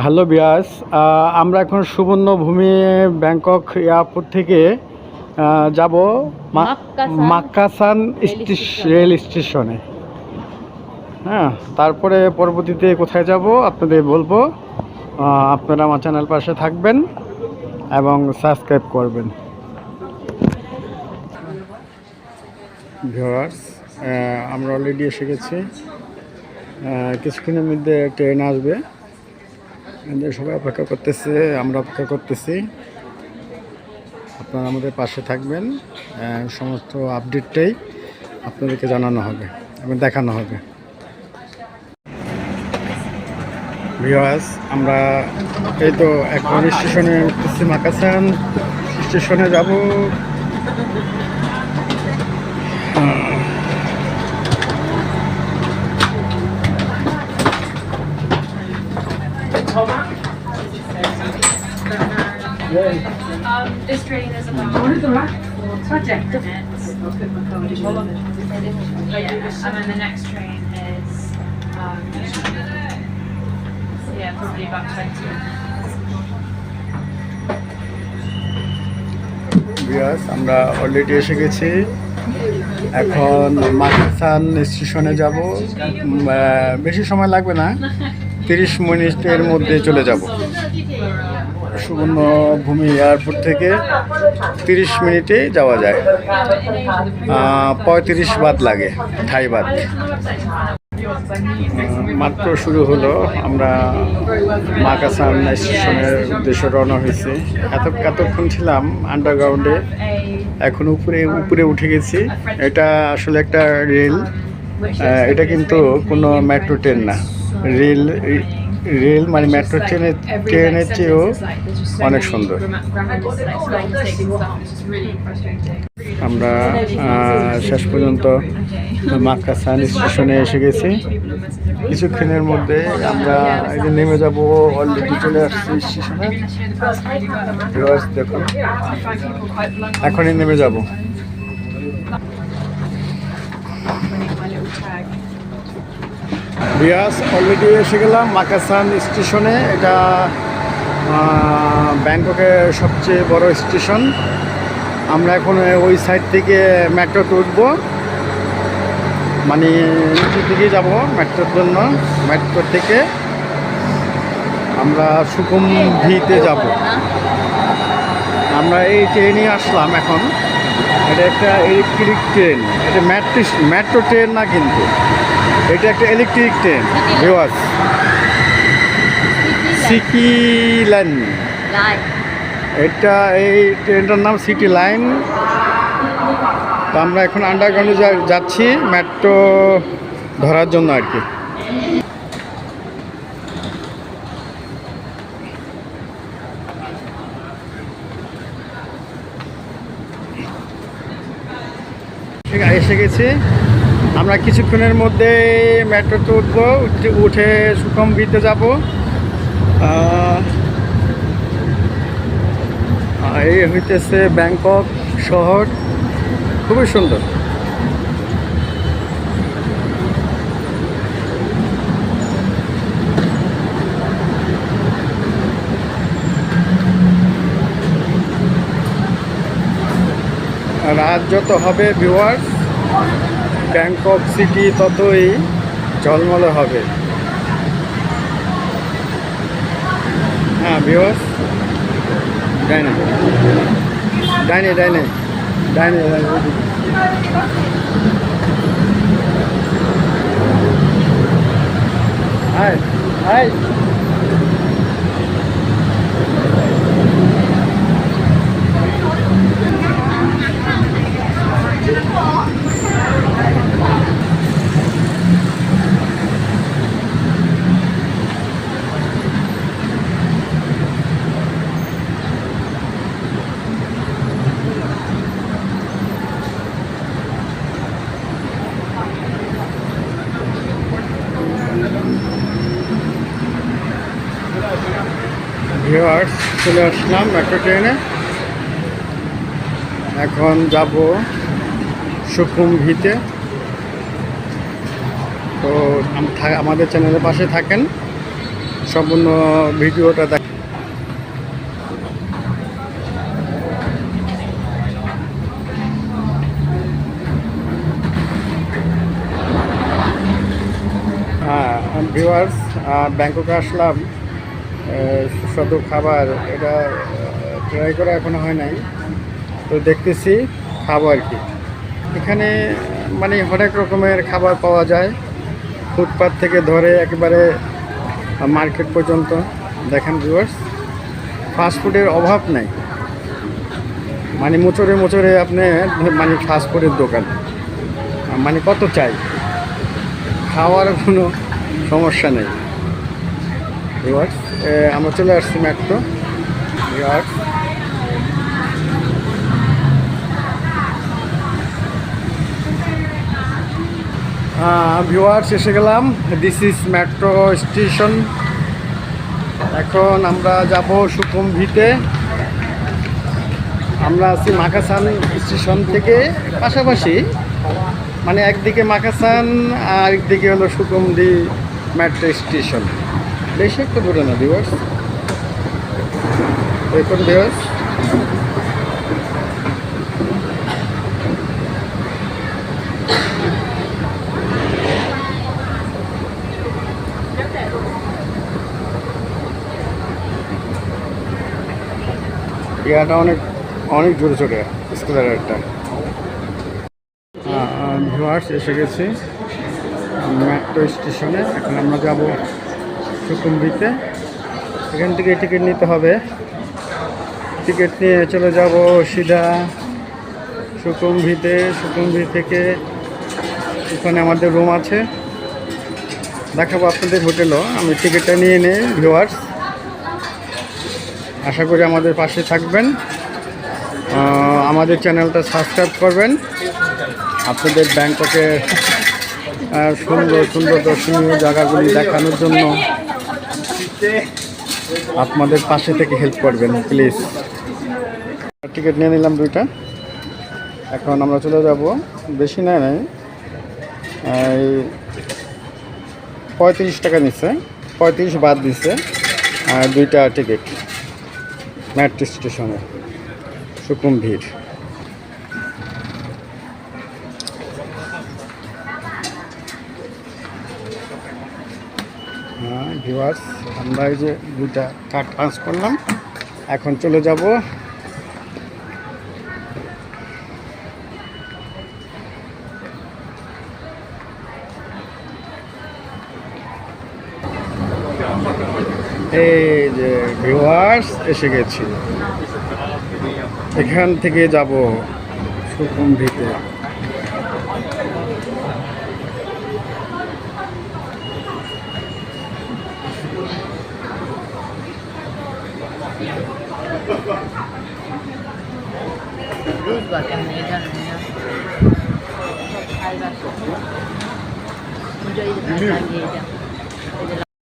Hello বিয়াস আমরা এখন সুবর্ণভূমি Bangkok airport থেকে যাব মাক্কাসান রেল স্টেশ- স্টেশন। হ্যাঁ তারপরে পরবর্তীতে কোথায় যাব আপনাদের বলব। আপনারা আমার চ্যানেল পাশে থাকবেন এবং সাবস্ক্রাইব করবেন। আমরা অলরেডি এসে গেছি। কিছুক্ষণের মধ্যে ট্রেন আসবে। সবাই অপেক্ষা করতেছে, আমরা অপেক্ষা করতেছি। আপনারা আমাদের পাশে থাকবেন সমস্ত আপডেটটাই আপনাদেরকে জানানো হবে এবং দেখানো হবে। ভিওয়াস আমরা এই তো এখন স্টেশনে উঠতেছি মাকাসান। স্টেশনে যাব। Um, this train is about project minutes. Yeah, and then the next train is um, yeah, probably about 20 minutes. ভিওয়াস আমরা অলরেডি এসে গেছি এখন মাকাসান স্টেশনে যাব বেশি সময় লাগবে না তিরিশ মিনিটের মধ্যে চলে যাব সুবর্ণভূমি এয়ারপোর্ট থেকে তিরিশ মিনিটে যাওয়া যায়। পঁয়ত্রিশ বাদ লাগে থাই বাদ। মাত্র শুরু হলো, আমরা মাকাসান স্টেশনের উদ্দেশ্যে রওনা হয়েছি। এত এতক্ষণ ছিলাম আন্ডারগ্রাউন্ডে এখন উপরে উপরে উঠে গেছি। এটা আসলে একটা রেল এটা কিন্তু কোনো মেট্রো ট্রেন না। রেল রেল মানে মেট্রো ট্রেনের ট্রেনের চেয়েও অনেক সুন্দর। আমরা আহ, শেষ পর্যন্ত মাকাসান স্টেশনে এসে গেছি। কিছুক্ষণের মধ্যে আমরা এই যে নেমে যাব অলরেডি চলে আসছি স্টেশনে। দেখুন এখনই নেমে যাব। বিয়াস অলরেডি এসে গেলাম মাকাসান স্টেশনে। এটা ব্যাংককের সবচেয়ে বড় স্টেশন। আমরা এখন ওই সাইড থেকে মেট্রোতে উঠবো। মানে নিচের দিকে যাব মেট্রোর জন্য মেট্রো থেকে। আমরা সুকুমভিতে যাব। আমরা এই ট্রেনে আসলাম এখন। এটা একটা ইলেকট্রিক ট্রেন এটা মেট্রো মেট্রো ট্রেন না কিন্তু। এটা একটা ইলেকট্রিক ট্রেন ভিওয়াস লাইন লাইন এটা এই ট্রেনটার নাম সিটি লাইন তো আমরা এখন আন্ডারগ্রাউন্ডে যাচ্ছি মেট্রো ধরার জন্য আর কি। এসে গেছি। আমরা কিছুক্ষণের মধ্যে মেট্রোতে উঠবো, উঠে- উঠে সুখমবিতে যাব। এই হইতেছে ব্যাংকক শহর। খুবই সুন্দর। রাত যত হবে ভিউয়ার্স ব্যাংকক সিটি ততই ঝলমলে হবে। হ্যাঁ ভিউয়ার্স ডাইনে ডাইনে। ডাইনে ডাইনে। High high. ভিওয়ার্স চলে আসলাম মেট্রো ট্রেনে এখন যাব সুকুমভিতে তো আমাদের চ্যানেলের পাশে থাকেন। সম্পূর্ণ ভিডিওটা দেখ হ্যাঁ ভিউয়ার্স ব্যাংককে আসলাম। সুস্বাদু খাবার এটা ট্রাই করা এখনও হয় নাই। তো দেখতেছি খাব আর কি। এখানে মানে অনেক রকমের খাবার পাওয়া যায়। ফুটপাথ থেকে ধরে একেবারে মার্কেট পর্যন্ত। দেখেন ভিউয়ার্স ফাস্টফুডের অভাব নাই। মানে মোচরে মোচরে আপনি মানে ফাস্টফুডের দোকান। মানে কত চাই? খাওয়ার কোনো সমস্যা নেই। ভিউয়ার্স আমরা চলে আসছি মেট্রো ভিউয়ার্স এসে গেলাম। দিস ইজ মেট্রো স্টেশন এখন আমরা যাব সুকুম্ভিতে। আমরা আছি মাকাসান স্টেশন থেকে পাশাপাশি। মানে একদিকে মাকাসান আর একদিকে হলো সুকুমদি মেট্রো স্টেশন বেশি একটু দূরে না ভিউয়ার্স দেখুন ভিউয়ার্স ইয়াটা অনেক অনেক জোরে জোরে স্কুলের ভিউয়ার্স এসে গেছি। মেট্রো স্টেশনে এখন আমরা যাব সুকুম্বিতে এখান থেকে টিকিট নিতে হবে। টিকিট নিয়ে চলে যাব সিধা সুকুম্ভিতে। সুকুম্ভি থেকে ওখানে আমাদের রুম আছে। দেখাবো আপনাদের হোটেলও আমি টিকিটটা নিয়ে নিই ভিউয়ার্স আশা করি আমাদের পাশে থাকবেন। আমাদের চ্যানেলটা সাবস্ক্রাইব করবেন। আপনাদের ব্যাংককে সুন্দর সুন্দর দর্শনীয় জায়গাগুলি দেখানোর জন্য। আপনাদের পাশে থেকে হেল্প করবেন প্লিজ টিকিট নিয়ে নিলাম দুইটা। এখন আমরা চলে যাব। বেশি নেয় নাই। পঁয়ত্রিশ টাকা নিচ্ছে পঁয়ত্রিশ বাদ দিচ্ছে আর দুইটা টিকিট মেট্রো স্টেশনে সুকুম্ভীর হ্যাঁ ভিউয়ার্স আমরা এই যে দুইটা কার্ড ট্রান্স করলাম, এখন চলে যাব। এই যে ভিউয়ার্স এসে গেছি। এখান থেকে যাব সুকুম্ভিতে รูปแบบนี้ด้านนี้ใครแบบสมมติมันจะอีกทางเดีย